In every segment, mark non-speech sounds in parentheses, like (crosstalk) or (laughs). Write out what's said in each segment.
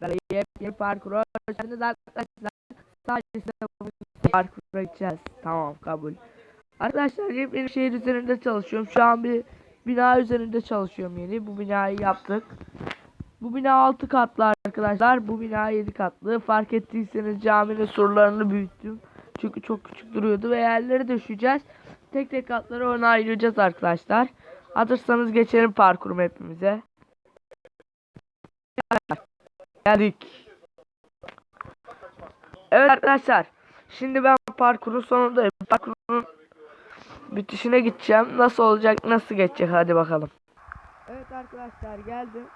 Böyle yepyeni parkura hoş geldiniz arkadaşlar. Sadece parkura gideceğiz. Tamam kabul. Arkadaşlar yepyeni şehir üzerinde çalışıyorum. Şu an bir bina üzerinde çalışıyorum yeni. Bu binayı yaptık. Bu bina 6 katlı arkadaşlar. Bu bina 7 katlı. Fark ettiyseniz caminin surlarını büyüttüm. Çünkü çok küçük duruyordu ve yerleri döşeceğiz. Tek tek katları ona ayıracağız arkadaşlar. Hazırsanız geçelim parkurum hepimize. Geldik. Evet arkadaşlar. Şimdi ben parkurun sonundayım. Parkurun bitişine gideceğim. Nasıl olacak, nasıl geçecek hadi bakalım. Evet arkadaşlar geldim.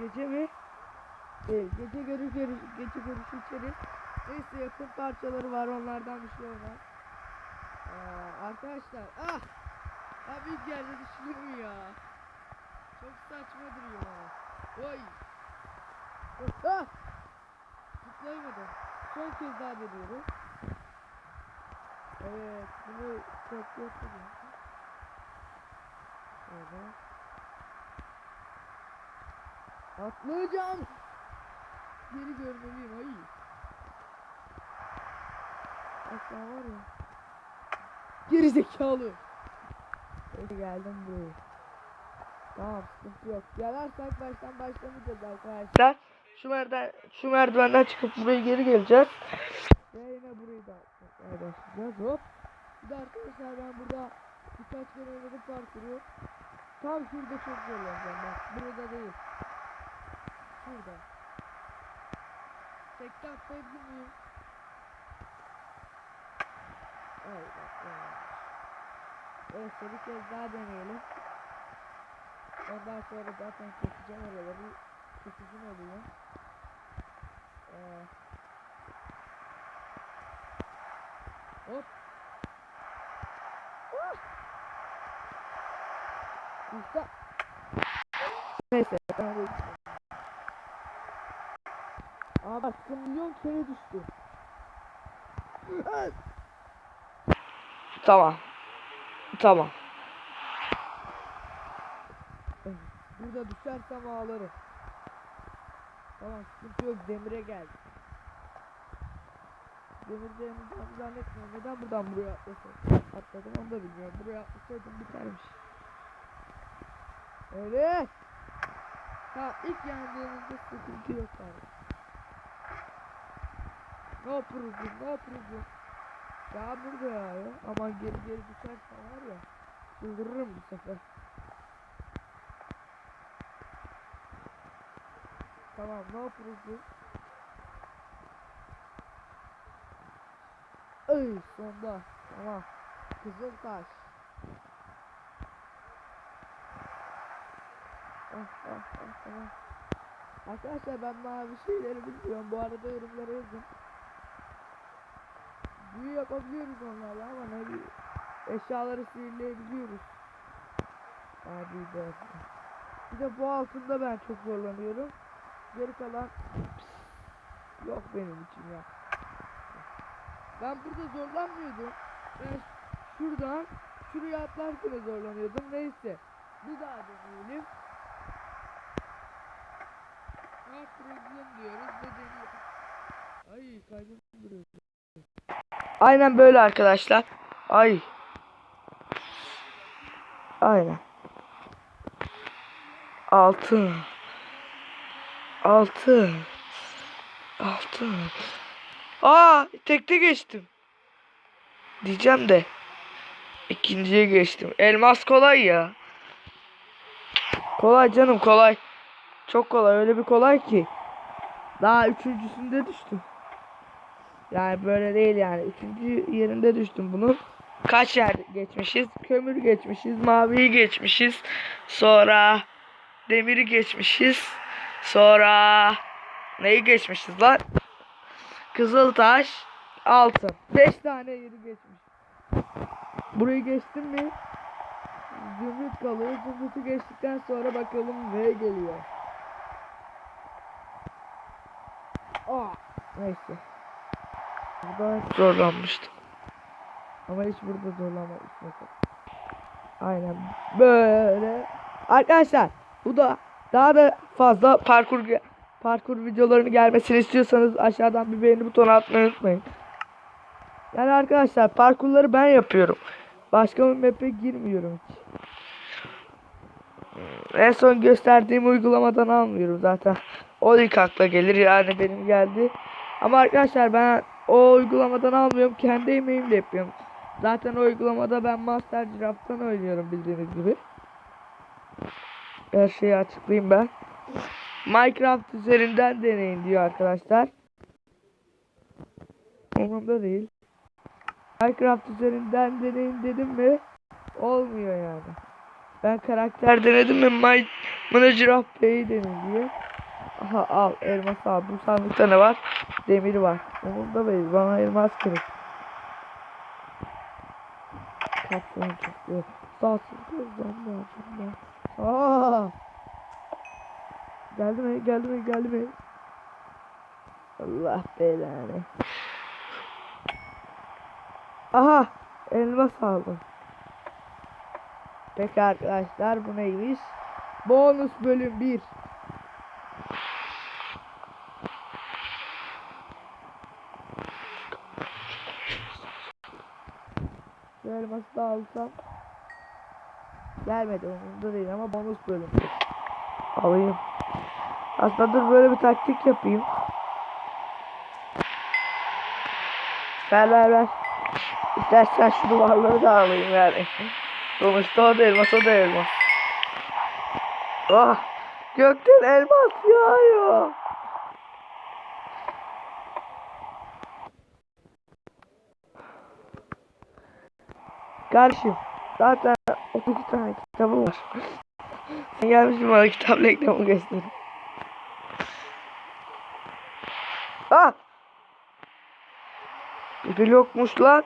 Gece mi? Değil. Gece görüş görüş gece görüşü içeriz. Neyse yakın parçaları var onlardan bir şey olmaz. Ee, arkadaşlar ah! Abi ilk yerde düşürüm ya. Çok saçma duruyor. Oy. Ah! Zıplayamadım. Son kez daha deniyorum. Evet, bunu çok yapıyorum. Şöyle. Atlayacağım. Geri görmeliyim ay. Asla var ya. Geri zekalı. Neyse geldim buraya. Tamam sıkıntı yok. Yalarsak baştan başlamayacağız arkadaşlar. Şu merdiven şu merdivenden çıkıp buraya geri geleceğiz. Ve yine burayı da atmaya başlayacağız. Hop. Bir de arkadaşlar ben burada birkaç kere oynadım parkuru. Tam şurada çok zorlanacağım bak. Burada değil. Şurada. Tekte atlayabilir miyim? Bak ya. Evet bir kez daha deneyelim. Ondan sonra zaten keseceğim oraları. Kesicim oluyor. Ee, hop. İşte. Neyse. Aa bak milyon kere düştü. Evet. Tamam. Tamam. Burada düşersem ağlarım. Tamam sıkıntı yok demire geldi. Yanacağımı zannetmiyorum. Neden buradan buraya atlasam? Atladım onu da bilmiyorum. Buraya atlasaydım bitermiş. Evet. Ha ilk yandığınızda sıkıntı yok abi. No problem, no problem. Daha burada ya. Aman geri geri düşersen var ya. Çıldırırım bu sefer. Tamam no problem. Ay sonda. Tamam. Kızıl taş. Ah ah ah tamam. Arkadaşlar ben mavi şeyleri bilmiyorum. Bu arada yorumlara yazın. Büyü yapabiliyoruz onlarla ama ne bir eşyaları sihirleyebiliyoruz. Abi de. Bir de bu altında ben çok zorlanıyorum. Geri kalan yok benim için ya. Ben burada zorlanmıyordum. Ben şuradan şuraya atlarken zorlanıyordum. Neyse. Bir daha deneyelim. Ne problem diyoruz ve. Ay kalbim. Aynen böyle arkadaşlar. Ay. Aynen. Altı. Altı. Altı. Aa, tekte geçtim. Diyeceğim de. ikinciye geçtim. Elmas kolay ya. Kolay canım kolay. Çok kolay öyle bir kolay ki. Daha üçüncüsünde düştüm. Yani böyle değil yani. Üçüncü yerinde düştüm bunun. Kaç yer geçmişiz? Kömür geçmişiz. Maviyi geçmişiz. Sonra demiri geçmişiz. Sonra neyi geçmişiz lan? Kızıltaş, altın. 5 tane yeri geçmiş. Burayı geçtim mi? Zümrüt kalıyor. Zümrüt'ü geçtikten sonra bakalım ne geliyor. Aa, neyse. Burada zorlanmıştım. Ama hiç burada zorlanmamıştım. Aynen böyle. Arkadaşlar bu da daha da fazla parkur parkur videolarının gelmesini istiyorsanız aşağıdan bir beğeni butonu atmayı unutmayın. Yani arkadaşlar parkurları ben yapıyorum. Başka bir map'e girmiyorum hiç. En son gösterdiğim uygulamadan almıyorum zaten. O ilk akla gelir yani benim geldi. Ama arkadaşlar ben o uygulamadan almıyorum. Kendi emeğimle yapıyorum. Zaten o uygulamada ben Master Draft'tan oynuyorum bildiğiniz gibi. Her şeyi açıklayayım ben. Minecraft üzerinden deneyin diyor arkadaşlar. Umurumda değil. Minecraft üzerinden deneyin dedim mi olmuyor yani. Ben karakter denedim mi My Manager of Play'i deneyin diye. Aha al elmas al. Bu sandıkta ne var? Demir var. Umurumda değil. Bana elmas gerek. Kapsana çıktı. Sağsız gözlemle. Aa! Geldi mi? Geldi mi? Geldi mi? Allah belanı. Aha! Elmas aldım. Peki arkadaşlar bu neymiş? Bonus bölüm 1. Şu elması da alsam Gelmedi umurumda değil ama bonus bölüm. Alayım. Aslında dur böyle bir taktik yapayım. Ver ver ver. İstersen şu duvarları da alayım yani. Sonuçta o da elmas o da elmas. Oh! Gökten elmas yağıyor. Kardeşim zaten 32 tane kitabım var. (laughs) Sen gelmişsin bana kitap reklamı gösterin. Ah! Bir yokmuş lan.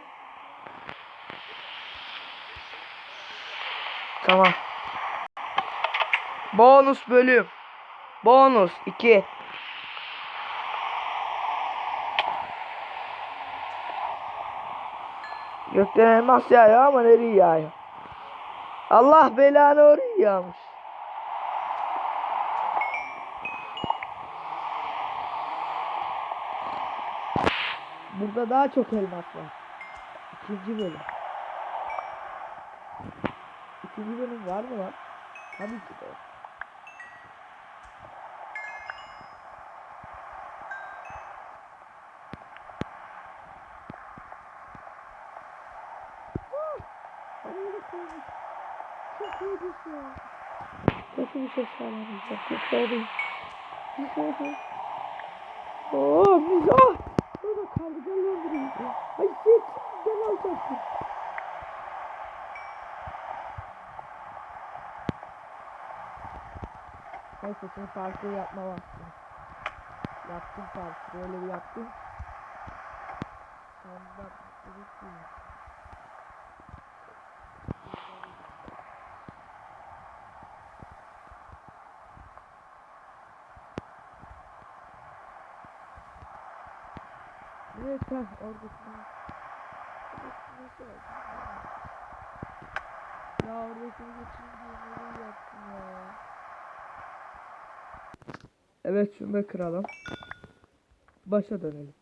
Tamam. Bonus bölüm. Bonus 2. Gökten elmas yağıyor ama nereye yağıyor? Allah belanı oraya yağmış. Burada daha çok elmas var. İkinci bölüm. İkinci bölüm var mı lan? Tabii ki de. Çok iyi bir şey. Çok iyi bir ses sağlamayacak. Çok sorry. Oo, mis ah! Burada kaldı gel öldüreyim. Ay shit, gel alacaksın. Neyse şimdi parkur yapma vakti. Yaptım parkur, öyle bir yaptım. Sonunda bitti. Evet ha oradasın. Ya oradakini geçince nereye yaptın ya? Evet şunu da kıralım. Başa dönelim.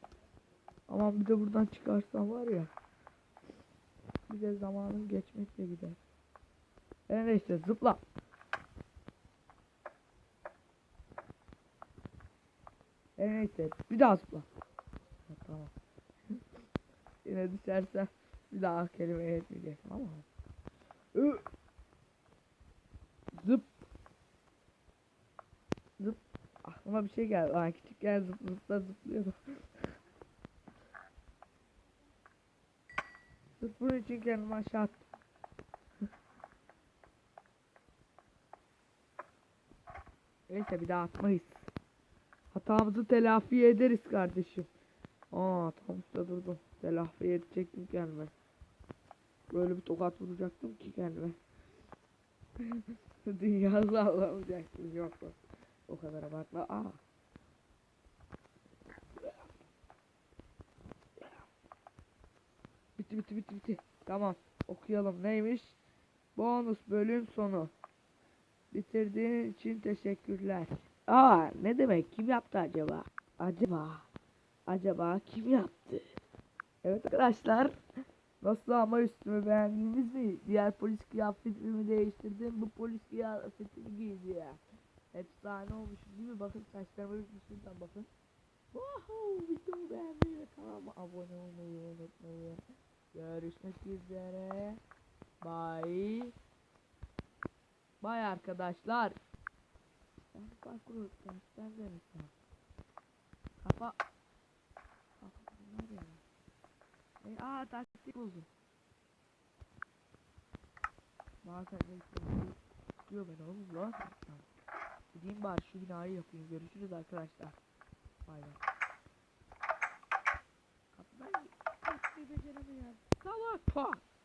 Ama bir de buradan çıkarsam var ya. Bir de zamanın geçmekle gider. E neyse zıpla. E neyse bir daha zıpla. Tamam. Yine düşerse bir daha kelime etmeyecek ama. Zıp. Zıp. Aklıma bir şey geldi. Ben küçükken zıp zıpla zıplıyordum. (laughs) Sırf bunun için kendimi aşağı attım. (laughs) Neyse bir daha atmayız. Hatamızı telafi ederiz kardeşim. Aa tam üstte durdum. Telafi edecektim kendime. Böyle bir tokat vuracaktım ki kendime. (laughs) Dünya sallamayacaktım. Yok yok. O kadar abartma. Aa. Bitti bitti bitti bitti. Tamam. Okuyalım. Neymiş? Bonus bölüm sonu. Bitirdiğin için teşekkürler. Aa ne demek kim yaptı acaba? Acaba acaba kim yaptı? Evet arkadaşlar nasıl ama üstümü beğendiniz mi? Diğer polis kıyafetimi değiştirdim. Bu polis kıyafetini giyeceğim. Efsane olmuş değil mi? Bakın saçlarıma şuradan bakın. Wow, videomu beğenmeyi ve kanalıma abone olmayı unutmayın. Görüşmek üzere. Bye. Bye arkadaşlar. Ben parkuru dersler demiştim. Kafa. Kafa bunlar ya. E, aa taktik buldum. Bazen de istiyor beni oğlum lan. Gideyim bari şu binayı yapayım. Görüşürüz arkadaşlar. Bay bay. Kapıdan kapıyı beceremiyorum. Salak.